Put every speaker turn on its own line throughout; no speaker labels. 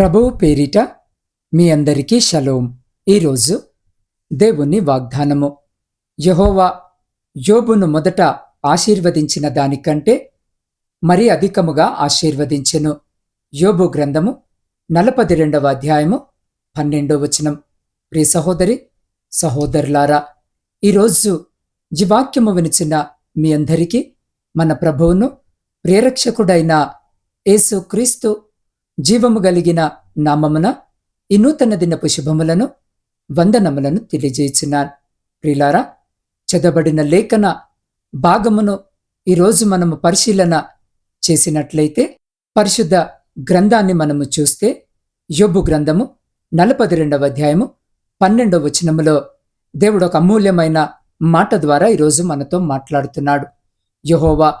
ప్రభువు పేరిట మీ అందరికీ షలోం. ఈరోజు దేవుని వాగ్దానము. యహోవా యోబును మొదట ఆశీర్వదించిన దానికంటే మరి అధికముగా ఆశీర్వదించెను. యోబు గ్రంథము నలపది రెండవ అధ్యాయము పన్నెండో వచనం. ప్రియ సహోదరి సహోదరులారా ఈరోజు జీవాక్యము వినిచిన మీ అందరికీ మన ప్రభువును ప్రేరక్షకుడైన యేసు క్రీస్తు జీవము కలిగిన నామమున ఈ నూతన దినపు శుభములను వందనములను తెలియజేయుచున్నాను. ప్రిలారా చదవబడిన లేఖన భాగమును ఈరోజు మనము పరిశీలన చేసినట్లయితే పరిశుద్ధ గ్రంథాన్ని మనము చూస్తే యొబ్బు గ్రంథము నలపది రెండవ అధ్యాయము పన్నెండవ వచనములో దేవుడు ఒక అమూల్యమైన మాట ద్వారా ఈరోజు మనతో మాట్లాడుతున్నాడు. యహోవా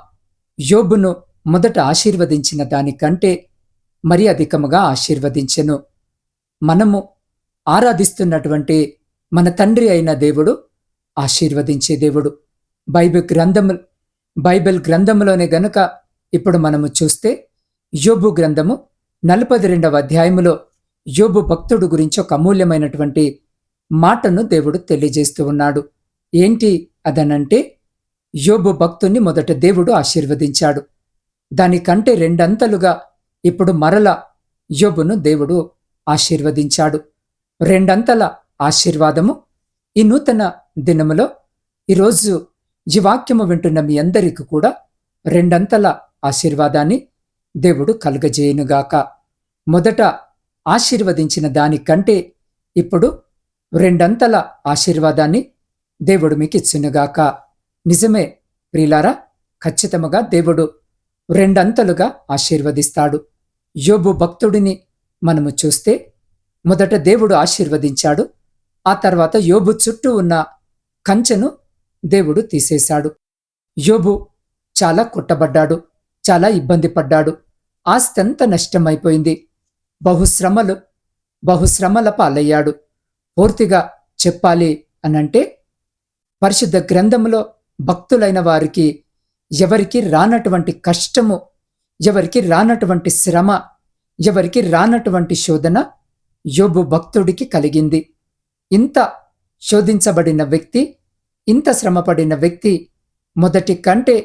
యోబును మొదట ఆశీర్వదించిన దానికంటే మరి అధికముగా ఆశీర్వదించెను. మనము ఆరాధిస్తున్నటువంటి మన తండ్రి అయిన దేవుడు ఆశీర్వదించే దేవుడు. బైబిల్ గ్రంథము బైబిల్ గ్రంథములోనే గనుక ఇప్పుడు మనము చూస్తే యోబు గ్రంథము నలపది రెండవ అధ్యాయములో యోబు భక్తుడు గురించి ఒక అమూల్యమైనటువంటి మాటను దేవుడు తెలియజేస్తూ ఉన్నాడు. ఏంటి అదనంటే యోబు భక్తుణ్ణి మొదట దేవుడు ఆశీర్వదించాడు. దానికంటే రెండంతలుగా ఇప్పుడు మరల యోబును దేవుడు ఆశీర్వదించాడు. రెండంతల ఆశీర్వాదము ఈ నూతన దినములో ఈరోజు ఈ వాక్యము వింటున్న మీ అందరికీ కూడా రెండంతల ఆశీర్వాదాన్ని దేవుడు కలుగజేయునుగాక. మొదట ఆశీర్వదించిన దానికంటే ఇప్పుడు రెండంతల ఆశీర్వాదాన్ని దేవుడు మీకు ఇచ్చునుగాక. నిజమే ప్రిలారా ఖచ్చితముగా దేవుడు రెండంతలుగా ఆశీర్వదిస్తాడు. యోబు భక్తుడిని మనము చూస్తే మొదట దేవుడు ఆశీర్వదించాడు ఆ తర్వాత యోబు చుట్టూ ఉన్న కంచెను దేవుడు తీసేశాడు. యోబు చాలా కొట్టబడ్డాడు చాలా ఇబ్బంది పడ్డాడు. ఆస్తంత నష్టమైపోయింది. బహుశ్రమలు బహుశ్రమల పాలయ్యాడు. పూర్తిగా చెప్పాలి అనంటే పరిశుద్ధ గ్రంథములో భక్తులైన వారికి ఎవరికి రానటువంటి కష్టము ఎవరికి రానటువంటి శ్రమ ఎవరికి రానటువంటి శోధన యోబు భక్తుడికి కలిగింది. ఇంత శోధించబడిన వ్యక్తి ఇంత శ్రమపడిన వ్యక్తి మొదటి కంటే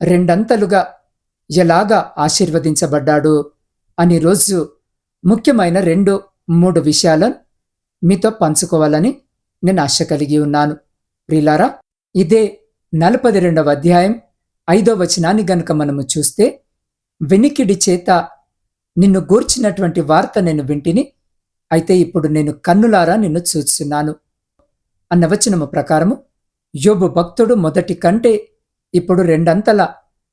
రెండంతలుగా ఎలాగా ఆశీర్వదించబడ్డాడు అని రోజు ముఖ్యమైన రెండు మూడు విషయాలను మీతో పంచుకోవాలని నేను ఆశ కలిగి ఉన్నాను. ప్రిలారా ఇదే నలపది రెండవ అధ్యాయం ఐదో వచనాన్ని గనుక మనము చూస్తే వెనికిడి చేత నిన్ను గూర్చినటువంటి వార్త నేను వింటిని. అయితే ఇప్పుడు నేను కన్నులారా నిన్ను చూస్తున్నాను. అన్న వచనము ప్రకారము యోబు భక్తుడు మొదటి కంటే ఇప్పుడు రెండంతల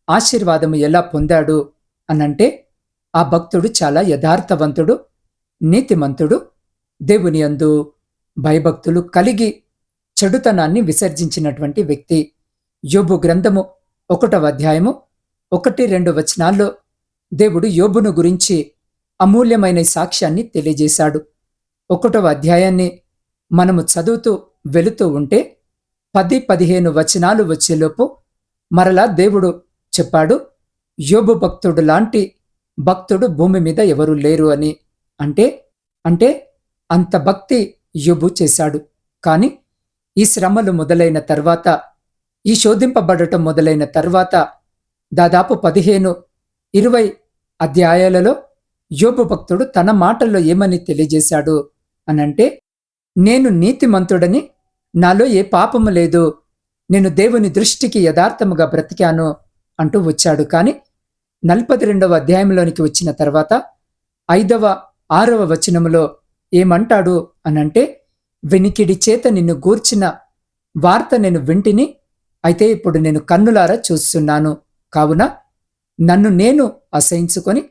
ఆశీర్వాదము ఎలా పొందాడు అనంటే ఆ భక్తుడు చాలా యథార్థవంతుడు నీతిమంతుడు దేవుని అందు భయభక్తులు కలిగి చెడుతనాన్ని విసర్జించినటువంటి వ్యక్తి. యోబు గ్రంథము ఒకటవ అధ్యాయము ఒకటి రెండు వచనాల్లో దేవుడు యోబును గురించి అమూల్యమైన సాక్ష్యాన్ని తెలియజేశాడు. ఒకటవ అధ్యాయాన్ని మనము చదువుతూ వెళుతూ ఉంటే పది పదిహేను వచనాలు వచ్చేలోపు మరలా దేవుడు చెప్పాడు యోబు భక్తుడు లాంటి భక్తుడు భూమి మీద ఎవరూ లేరు అని. అంటే అంటే అంత భక్తి యోబు చేశాడు. కాని ఈ శ్రమలు మొదలైన తర్వాత ఈ శోధింపబడటం మొదలైన తర్వాత దాదాపు పదిహేను ఇరవై అధ్యాయాలలో యోబు భక్తుడు తన మాటల్లో ఏమని తెలియజేశాడు అనంటే నేను నీతిమంతుడని నాలో ఏ పాపము లేదు నేను దేవుని దృష్టికి యథార్థముగా బ్రతికాను అంటూ వచ్చాడు. కానీ నలభై రెండవ అధ్యాయంలోనికి వచ్చిన తర్వాత ఐదవ ఆరవ వచనములో ఏమంటాడు అనంటే వెనికిడి చేత నిన్ను గూర్చిన వార్త నేను వింటిని అయితే ఇప్పుడు నేను కన్నులారా చూస్తున్నాను. కావున నన్ను నేను అసహించుకొని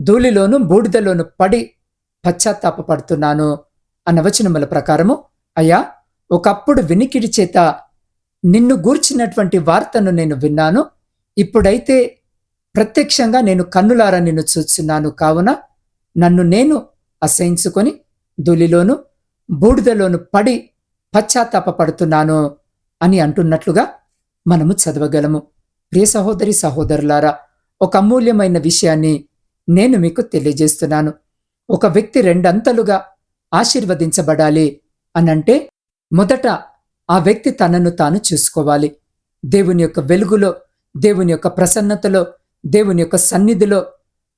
ధూళిలోను బూడిదలోను పడి పశ్చాత్తాపడుతున్నాను అన్న వచనముల ప్రకారము అయ్యా ఒకప్పుడు వినికిడి చేత నిన్ను గూర్చినటువంటి వార్తను నేను విన్నాను. ఇప్పుడైతే ప్రత్యక్షంగా నేను కన్నులారా నిన్ను చూస్తున్నాను. కావున నన్ను నేను అసహించుకొని ధూళిలోను బూడిదలోను పడి పశ్చాత్తాపడుతున్నాను అని అంటున్నట్లుగా మనము చదవగలము. ప్రియ సహోదరి సహోదరులారా ఒక అమూల్యమైన విషయాన్ని నేను మీకు తెలియజేస్తున్నాను. ఒక వ్యక్తి రెండంతలుగా ఆశీర్వదించబడాలి అనంటే మొదట ఆ వ్యక్తి తనను తాను చూసుకోవాలి. దేవుని యొక్క వెలుగులో దేవుని యొక్క ప్రసన్నతలో దేవుని యొక్క సన్నిధిలో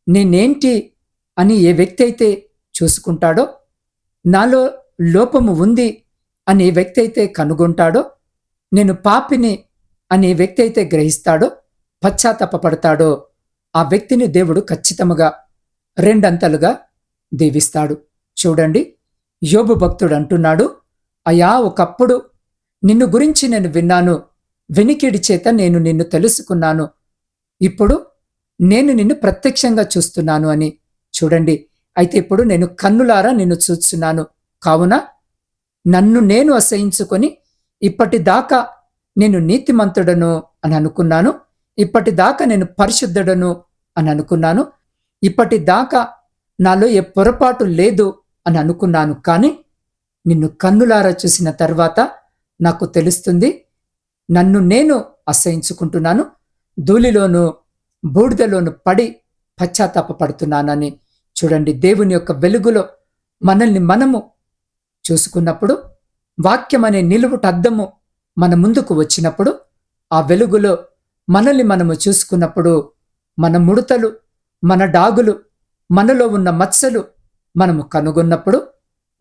నేనేంటి అని ఏ వ్యక్తి అయితే చూసుకుంటాడో నాలో లోపము ఉంది అని ఏ వ్యక్తి అయితే కనుగొంటాడో నేను పాపిని అనే వ్యక్తి అయితే గ్రహిస్తాడో పశ్చాత్తాపడతాడో ఆ వ్యక్తిని దేవుడు ఖచ్చితముగా రెండంతలుగా దీవిస్తాడు. చూడండి యోబు భక్తుడు అంటున్నాడు అయా ఒకప్పుడు నిన్ను గురించి నేను విన్నాను వెనికిడి చేత నేను నిన్ను తెలుసుకున్నాను. ఇప్పుడు నేను నిన్ను ప్రత్యక్షంగా చూస్తున్నాను అని. చూడండి అయితే ఇప్పుడు నేను కన్నులారా నిన్ను చూస్తున్నాను. కావున నన్ను నేను అసహించుకొని ఇప్పటిదాకా నేను నీతిమంతుడను అని అనుకున్నాను. ఇప్పటిదాకా నేను పరిశుద్ధుడను అని అనుకున్నాను. ఇప్పటిదాకా నాలో ఏ పొరపాటు లేదు అని అనుకున్నాను. కానీ నిన్ను కన్నులారా చూసిన తర్వాత నాకు తెలుస్తుంది నన్ను నేను అసహించుకుంటున్నాను. ధూళిలోను బూడిదలోను పడి పశ్చాత్తాపడుతున్నానని చూడండి. దేవుని యొక్క వెలుగులో మనల్ని మనము చూసుకున్నప్పుడు వాక్యం అనే నిలువుటద్దము మన ముందుకు వచ్చినప్పుడు ఆ వెలుగులో మనల్ని మనము చూసుకున్నప్పుడు మన ముడతలు మన డాగులు మనలో ఉన్న మత్సలు మనము కనుగొన్నప్పుడు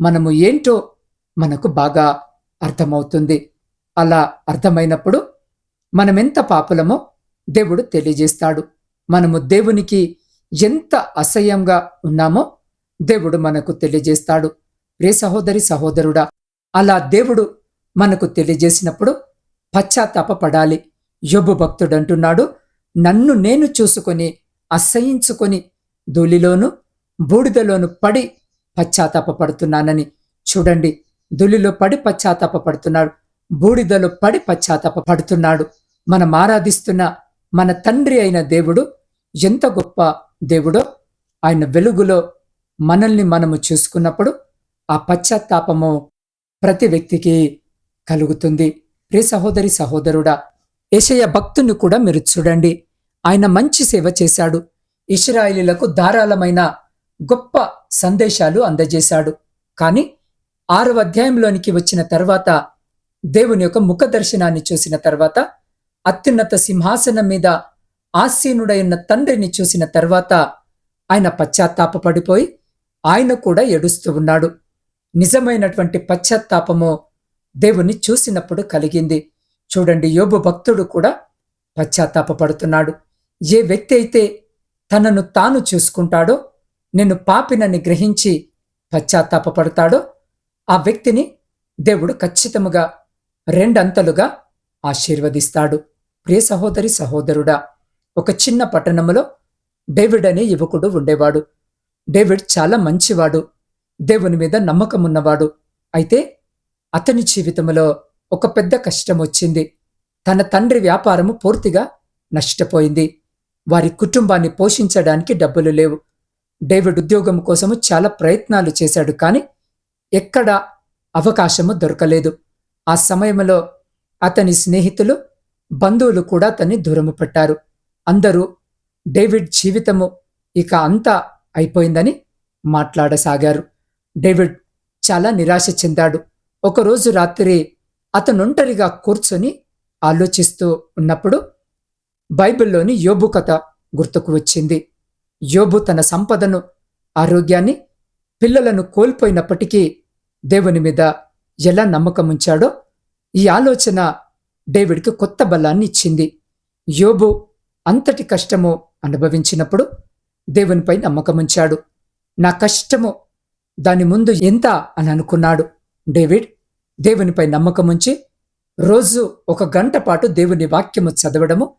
మనము ఏంటో మనకు బాగా అర్థమవుతుంది. అలా అర్థమైనప్పుడు మనమెంత పాపులమో దేవుడు తెలియజేస్తాడు. మనము దేవునికి ఎంత అసహ్యంగా ఉన్నామో దేవుడు మనకు తెలియజేస్తాడు. రే సహోదరి సహోదరుడా అలా దేవుడు మనకు తెలియజేసినప్పుడు పశ్చాత్తాపడాలి యోబు భక్తుడు అంటున్నాడు నన్ను నేను చూసుకొని అసహించుకొని ధూళిలోను బూడిదలోను పడి పశ్చాత్తాపడుతున్నానని చూడండి. ధూళిలో పడి పశ్చాత్తాపడుతున్నాడు బూడిదలో పడి పశ్చాత్తాపడుతున్నాడు మనం ఆరాధిస్తున్న మన తండ్రి అయిన దేవుడు ఎంత గొప్ప దేవుడో ఆయన వెలుగులో మనల్ని మనము చూసుకున్నప్పుడు ఆ పశ్చాత్తాపము ప్రతి వ్యక్తికి కలుగుతుంది. రే సహోదరి సహోదరుడా ఏషయ భక్తుని కూడా మీరు చూడండి. ఆయన మంచి సేవ చేశాడు. ఇస్రాయిలీలకు ధారాళమైన గొప్ప సందేశాలు అందజేశాడు. కానీ ఆరవ అధ్యాయంలోనికి వచ్చిన తర్వాత దేవుని యొక్క ముఖ దర్శనాన్ని చూసిన తర్వాత అత్యున్నత సింహాసనం మీద ఆసీనుడైన తండ్రిని చూసిన తర్వాత ఆయన పశ్చాత్తాపడిపోయి ఆయన కూడా ఏడుస్తూ ఉన్నాడు. నిజమైనటువంటి పశ్చాత్తాపము దేవుణ్ణి చూసినప్పుడు కలిగింది. చూడండి యోబు భక్తుడు కూడా పశ్చాత్తాపడుతున్నాడు ఏ వ్యక్తి అయితే తనను తాను చూసుకుంటాడో నేను పాపినని గ్రహించి పశ్చాత్తాపడతాడో ఆ వ్యక్తిని దేవుడు ఖచ్చితముగా రెండంతలుగా ఆశీర్వదిస్తాడు. ప్రియ సహోదరి సహోదరుడా ఒక చిన్న పట్టణములో డేవిడ్ అనే యువకుడు ఉండేవాడు. డేవిడ్ చాలా మంచివాడు. దేవుని మీద నమ్మకం ఉన్నవాడు అయితే అతని జీవితంలో ఒక పెద్ద కష్టం వచ్చింది. తన తండ్రి వ్యాపారము పూర్తిగా నష్టపోయింది. వారి కుటుంబాన్ని పోషించడానికి డబ్బులు లేవు. డేవిడ్ ఉద్యోగం కోసము చాలా ప్రయత్నాలు చేశాడు కానీ ఎక్కడ అవకాశము దొరకలేదు. ఆ సమయంలో అతని స్నేహితులు బంధువులు కూడా అతన్ని దూరము పెట్టారు. అందరూ డేవిడ్ జీవితము ఇక అంతా అయిపోయిందని మాట్లాడసాగారు. డేవిడ్ చాలా నిరాశ చెందాడు. ఒకరోజు రాత్రి అతనొంటరిగా కూర్చొని ఆలోచిస్తూ ఉన్నప్పుడు బైబిల్లోని యోబు కథ గుర్తుకు వచ్చింది. యోబు తన సంపదను ఆరోగ్యాన్ని పిల్లలను కోల్పోయినప్పటికీ దేవుని మీద ఎలా నమ్మకం ఉంచాడో ఈ ఆలోచన డేవిడ్కి కొత్త బలాన్ని ఇచ్చింది. యోబు అంతటి కష్టము అనుభవించినప్పుడు దేవునిపై నమ్మకముంచాడు. నా కష్టము దాని ముందు ఎంత అని అనుకున్నాడు డేవిడ్. దేవునిపై నమ్మకముంచి రోజు ఒక గంట పాటు దేవుని వాక్యము చదవడము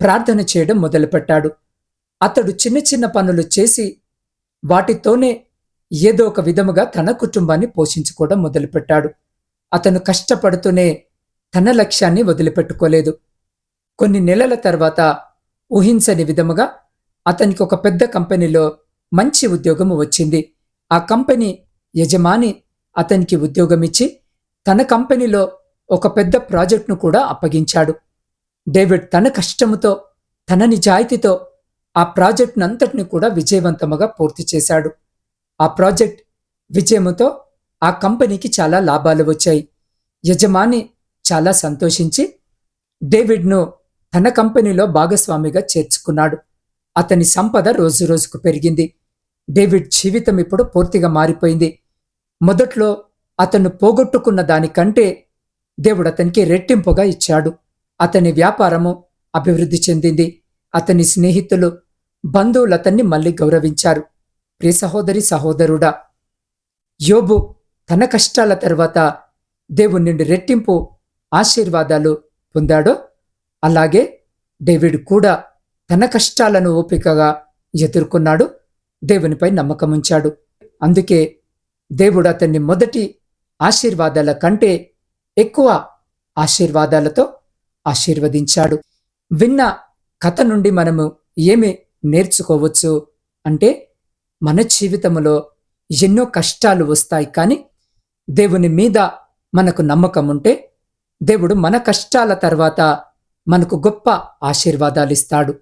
ప్రార్థన చేయడం మొదలుపెట్టాడు. అతడు చిన్న చిన్న పనులు చేసి వాటితోనే ఏదో ఒక విధముగా తన కుటుంబాన్ని పోషించుకోవడం మొదలుపెట్టాడు. అతను కష్టపడుతూనే తన లక్ష్యాన్ని వదిలిపెట్టుకోలేదు. కొన్ని నెలల తర్వాత ఊహించని విధముగా అతనికి ఒక పెద్ద కంపెనీలో మంచి ఉద్యోగము వచ్చింది. ఆ కంపెనీ యజమాని అతనికి ఉద్యోగం ఇచ్చి తన కంపెనీలో ఒక పెద్ద ప్రాజెక్టును కూడా అప్పగించాడు. డేవిడ్ తన కష్టముతో తన నిజాయితీతో ఆ ప్రాజెక్టునంతటిని కూడా విజయవంతముగా పూర్తి చేశాడు. ఆ ప్రాజెక్ట్ విజయముతో ఆ కంపెనీకి చాలా లాభాలు వచ్చాయి. యజమాని చాలా సంతోషించి డేవిడ్ను తన కంపెనీలో భాగస్వామిగా చేర్చుకున్నాడు. అతని సంపద రోజురోజుకు పెరిగింది. డేవిడ్ జీవితం ఇప్పుడు పూర్తిగా మారిపోయింది. మొదట్లో అతను పోగొట్టుకున్న దానికంటే దేవుడు అతనికి రెట్టింపుగా ఇచ్చాడు. అతని వ్యాపారము అభివృద్ధి చెందింది. అతని స్నేహితులు బంధువులు అతన్ని మళ్ళీ గౌరవించారు. ప్రియ సహోదరి సహోదరుడా యోబు తన కష్టాల తర్వాత దేవుని నుండి రెట్టింపు ఆశీర్వాదాలు పొందాడో అలాగే డేవిడ్ కూడా తన కష్టాలను ఓపికగా ఎదుర్కొన్నాడు దేవునిపై నమ్మకం ఉంచాడు అందుకే దేవుడు అతన్ని మొదటి ఆశీర్వాదాల కంటే ఎక్కువ ఆశీర్వాదాలతో ఆశీర్వదించాడు. విన్న కథ నుండి మనము ఏమి నేర్చుకోవచ్చు అంటే మన జీవితంలో ఎన్నో కష్టాలు వస్తాయి కానీ దేవుని మీద మనకు నమ్మకం ఉంటే దేవుడు మన కష్టాల తర్వాత మనకు గొప్ప ఆశీర్వాదాలు ఇస్తాడు.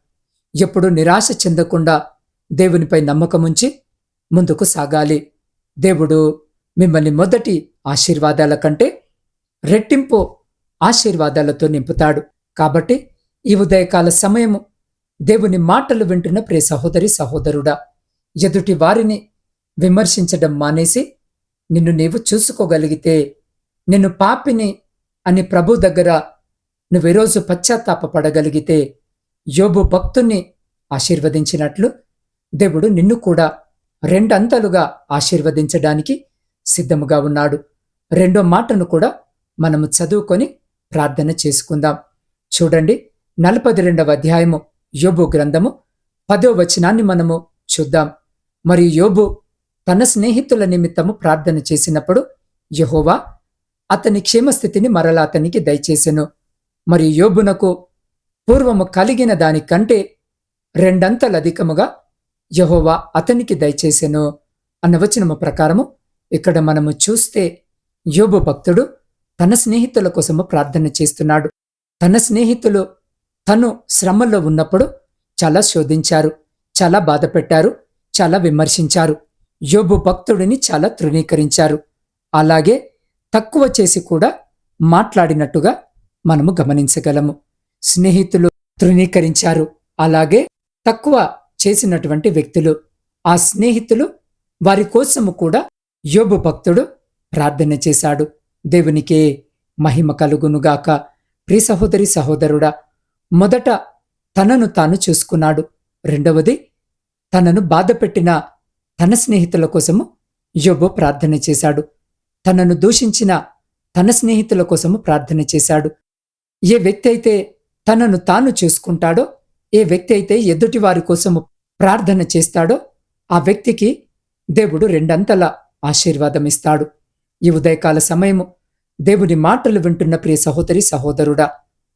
ఎప్పుడు నిరాశ చెందకుండా దేవునిపై నమ్మకముంచి ముందుకు సాగాలి. దేవుడు మిమ్మల్ని మొదటి ఆశీర్వాదాల కంటే రెట్టింపు ఆశీర్వాదాలతో నింపుతాడు. కాబట్టి ఈ ఉదయకాల సమయము దేవుని మాటలు వింటున్న ప్రియ సహోదరి సహోదరుడా ఎదుటి వారిని విమర్శించడం మానేసి నిన్ను నీవు చూసుకోగలిగితే నిన్ను పాపిని అని ప్రభు దగ్గర నువ్వు ఈరోజు పశ్చాత్తాపపడగలిగితే యోబు భక్తుణ్ణి ఆశీర్వదించినట్లు దేవుడు నిన్ను కూడా రెండంతలుగా ఆశీర్వదించడానికి సిద్ధముగా ఉన్నాడు. రెండో మాటను కూడా మనము చదువుకొని ప్రార్థన చేసుకుందాం. చూడండి నలభై రెండవ అధ్యాయము యోబు గ్రంథము పదో వచనాన్ని మనము చూద్దాం. మరియు యోబు తన స్నేహితుల నిమిత్తము ప్రార్థన చేసినప్పుడు యహోవా అతని క్షేమస్థితిని మరలా అతనికి దయచేసెను. మరియు యోబునకు పూర్వము కలిగిన దానికంటే రెండంతలధికముగా యహోవా అతనికి దయచేసెను అన్న వచనము ప్రకారము ఇక్కడ మనము చూస్తే యోబు భక్తుడు తన స్నేహితుల కోసము ప్రార్థన చేస్తున్నాడు. తన స్నేహితులు తను శ్రమల్లో ఉన్నప్పుడు చాలా శోధించారు చాలా బాధపెట్టారు చాలా విమర్శించారు. యోబు భక్తుడిని చాలా తృణీకరించారు. అలాగే తక్కువ చేసి కూడా మాట్లాడినట్టుగా మనము గమనించగలము. స్నేహితులు తృణీకరించారు అలాగే తక్కువ చేసినటువంటి వ్యక్తులు. ఆ స్నేహితులు వారి కోసము కూడా యోబు భక్తుడు ప్రార్థన చేశాడు. దేవునికే మహిమ కలుగునుగాక. ప్రి సహోదరి సహోదరుడా మొదట తనను తాను చూసుకున్నాడు. రెండవది తనను బాధపెట్టిన తన స్నేహితుల కోసము యోబో ప్రార్థన చేశాడు. తనను దూషించిన తన స్నేహితుల కోసము ప్రార్థన చేశాడు. ఏ వ్యక్తి అయితే తనను తాను చూసుకుంటాడో ఏ వ్యక్తి అయితే ఎదుటి వారి కోసము ప్రార్థన చేస్తాడో ఆ వ్యక్తికి దేవుడు రెండంతల ఆశీర్వాదం ఇస్తాడు. ఈ ఉదయకాల సమయము దేవుని మాటలు వింటున్న ప్రియ సహోదరి సహోదరుడా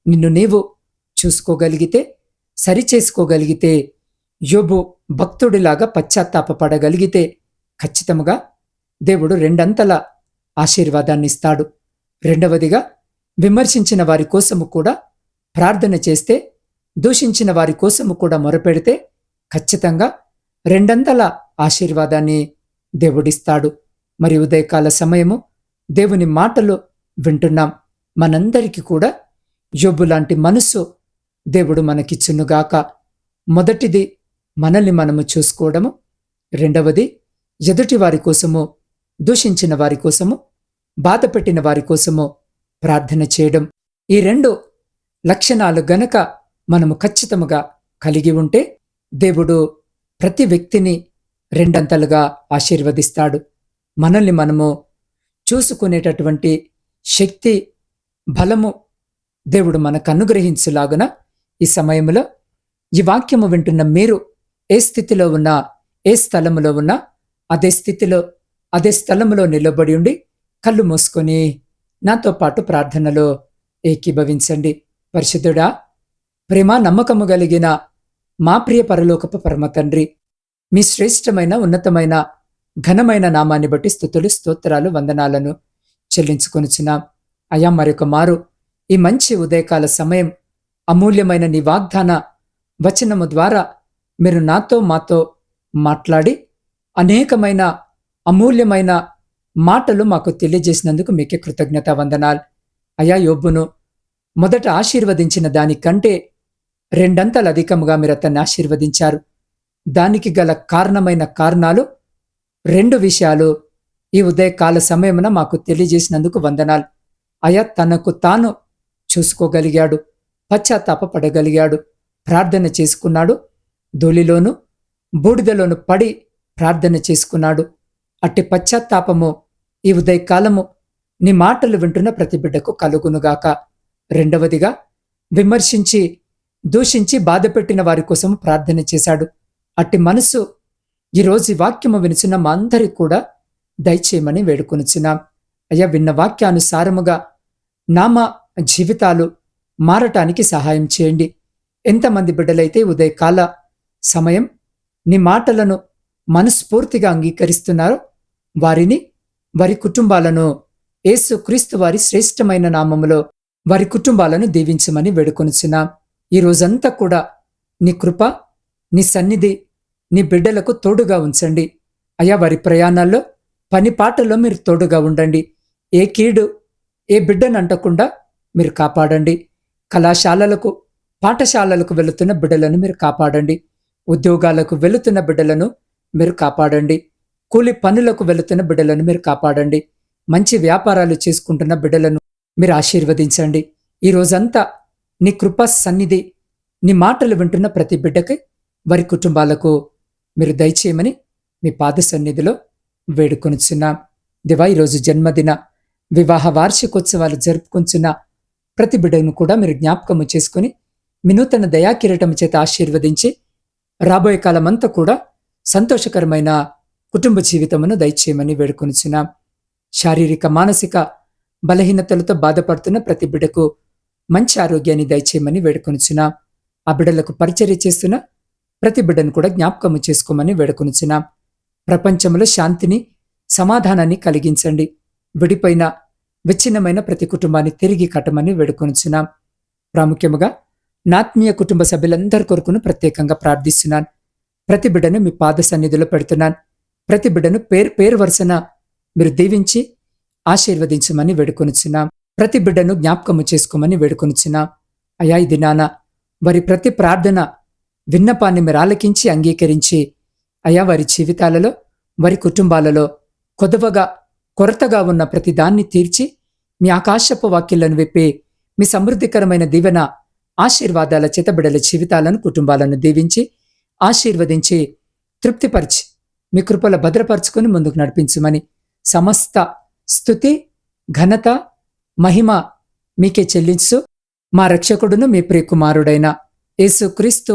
నిన్ను నీవు చూసుకోగలిగితే సరిచేసుకోగలిగితే యోబు భక్తుడిలాగా పశ్చాత్తాపపడగలిగితే ఖచ్చితంగా దేవుడు రెండంతల ఆశీర్వాదాన్ని ఇస్తాడు. రెండవదిగా విమర్శించిన వారి కోసము కూడా ప్రార్థన చేస్తే దూషించిన వారి కోసము కూడా మొరపెడితే ఖచ్చితంగా రెండంతల ఆశీర్వాదాన్ని దేవుడిస్తాడు. మరి ఉదయకాల సమయము దేవుని మాటలు వింటున్నాం. మనందరికీ కూడా యోబు లాంటి మనస్సు దేవుడు మనకిచ్చునుగాక మొదటిది మనల్ని మనము చూసుకోవడము. రెండవది ఎదుటి వారి కోసము దూషించిన వారి కోసము బాధపెట్టిన వారి కోసము ప్రార్థన చేయడం. ఈ రెండు లక్షణాలు గనక మనము ఖచ్చితముగా కలిగి ఉంటే దేవుడు ప్రతి వ్యక్తిని రెండంతలుగా ఆశీర్వదిస్తాడు. మనల్ని మనము చూసుకునేటటువంటి శక్తి బలము దేవుడు మనకు అనుగ్రహించులాగున ఈ సమయంలో ఈ వాక్యము వింటున్న మీరు ఏ స్థితిలో ఉన్నా ఏ స్థలములో ఉన్నా అదే స్థితిలో అదే స్థలములో నిలబడి ఉండి కళ్ళు మూసుకొని నాతో పాటు ప్రార్థనలో ఏకీభవించండి. పరిశుద్ధుడా ప్రేమ నమ్మకము కలిగిన మా ప్రియ పరలోకపు పరమ తండ్రి మీ శ్రేష్టమైన ఉన్నతమైన ఘనమైన నామాన్ని బట్టి స్థుతులు స్తోత్రాలు వందనాలను చెల్లించుకొనుచున్నాం. అయా మరొక మారు ఈ మంచి ఉదయకాల సమయం అమూల్యమైన నీ వాగ్దాన వచనము ద్వారా మీరు నాతో మాతో మాట్లాడి అనేకమైన అమూల్యమైన మాటలు మాకు తెలియజేసినందుకు మీకే కృతజ్ఞత వందనాలు. అయా యోబ్బును మొదట ఆశీర్వదించిన దానికంటే రెండంతలు అధికముగా మీరు అతన్ని ఆశీర్వదించారు. దానికి గల కారణమైన కారణాలు రెండు విషయాలు ఈ ఉదయకాల సమయమున మాకు తెలియజేసినందుకు వందనాలు. అయా తనకు తాను చూసుకోగలిగాడు పశ్చాత్తాపడగలిగాడు ప్రార్థన చేసుకున్నాడు ధూళిలోను బూడిదలోను పడి ప్రార్థన చేసుకున్నాడు. అట్టి పశ్చాత్తాపము ఈ ఉదయకాలము నీ మాటలు వింటున్న ప్రతి బిడ్డకు కలుగునుగాక. రెండవదిగా విమర్శించి దూషించి బాధపెట్టిన వారి కోసం ప్రార్థన చేశాడు. అట్టి మనసు ఈరోజు ఈ వాక్యము వినిచిన మా అందరికి కూడా దయచేయమని వేడుకొనిచున్నాం. అయ్యా విన్న వాక్యానుసారముగా నామ జీవితాలు మారటానికి సహాయం చేయండి. ఎంతమంది బిడ్డలైతే ఉదయకాల సమయం నీ మాటలను మనస్ఫూర్తిగా అంగీకరిస్తున్నారో వారిని వారి కుటుంబాలను యేసు క్రీస్తు వారి శ్రేష్టమైన నామములో వారి కుటుంబాలను దీవించమని వేడుకొనిచున్నాం. ఈ రోజంతా కూడా నీ కృప నీ సన్నిధి నీ బిడ్డలకు తోడుగా ఉంచండి. అయ్యా వారి ప్రయాణాల్లో పని పాటల్లో మీరు తోడుగా ఉండండి. ఏ కీడు ఏ బిడ్డను అంటకుండా మీరు కాపాడండి. కళాశాలలకు పాఠశాలలకు వెళుతున్న బిడ్డలను మీరు కాపాడండి. ఉద్యోగాలకు వెళుతున్న బిడ్డలను మీరు కాపాడండి. కూలి పనులకు వెళుతున్న బిడ్డలను మీరు కాపాడండి. మంచి వ్యాపారాలు చేసుకుంటున్న బిడ్డలను మీరు ఆశీర్వదించండి. ఈ రోజంతా నీ కృపా సన్నిధి నీ మాటలు వింటున్న ప్రతి బిడ్డకి వారి కుటుంబాలకు మీరు దయచేయమని మీ పాద సన్నిధిలో వేడుకొనుచున్నాం. దివా ఈరోజు జన్మదిన వివాహ వార్షికోత్సవాలు జరుపుకుంటున్న ప్రతి బిడ్డను కూడా మీరు జ్ఞాపకము చేసుకుని మీ నూతన చేత ఆశీర్వదించి రాబోయే కాలమంతా కూడా సంతోషకరమైన కుటుంబ జీవితమును దయచేయమని వేడుకొనిచున్నాం. శారీరక మానసిక బలహీనతలతో బాధపడుతున్న ప్రతి బిడ్డకు మంచి ఆరోగ్యాన్ని దయచేయమని వేడుకొనిచున్నాం. ఆ బిడ్డలకు పరిచర్య చేస్తున్న ప్రతి బిడ్డను కూడా జ్ఞాపకము చేసుకోమని వేడుకొనిచున్నాం. ప్రపంచంలో శాంతిని సమాధానాన్ని కలిగించండి. విడిపోయిన విచ్ఛిన్నమైన ప్రతి కుటుంబాన్ని తిరిగి కట్టమని వేడుకొనిచున్నాం. ప్రాముఖ్యముగా నాత్మీయ కుటుంబ సభ్యులందరి కొరకును ప్రత్యేకంగా ప్రార్థిస్తున్నాను. ప్రతి బిడ్డను మీ పాద సన్నిధిలో పెడుతున్నాను. ప్రతి బిడ్డను పేరు పేరు వరుసన మీరు దీవించి ఆశీర్వదించమని వేడుకొనిచున్నాం. ప్రతి బిడ్డను జ్ఞాపకము చేసుకోమని వేడుకొనిచున్నాం. అయా ఇది నాన్న వారి ప్రతి ప్రార్థన విన్నపాన్ని మీరు ఆలకించి అంగీకరించి అయా వారి జీవితాలలో వారి కుటుంబాలలో కొదవగా కొరతగా ఉన్న ప్రతి దాన్ని తీర్చి మీ ఆకాశపు వాక్యలను విప్పి మీ సమృద్ధికరమైన దీవెన ఆశీర్వాదాల చేతబిడల జీవితాలను కుటుంబాలను దీవించి ఆశీర్వదించి తృప్తిపరిచి మీ కృపల భద్రపరుచుకొని ముందుకు నడిపించమని సమస్త స్థుతి ఘనత మహిమ మీకే చెల్లించు. మా రక్షకుడును మీ ప్రియకుమారుడైన యేసుక్రీస్తు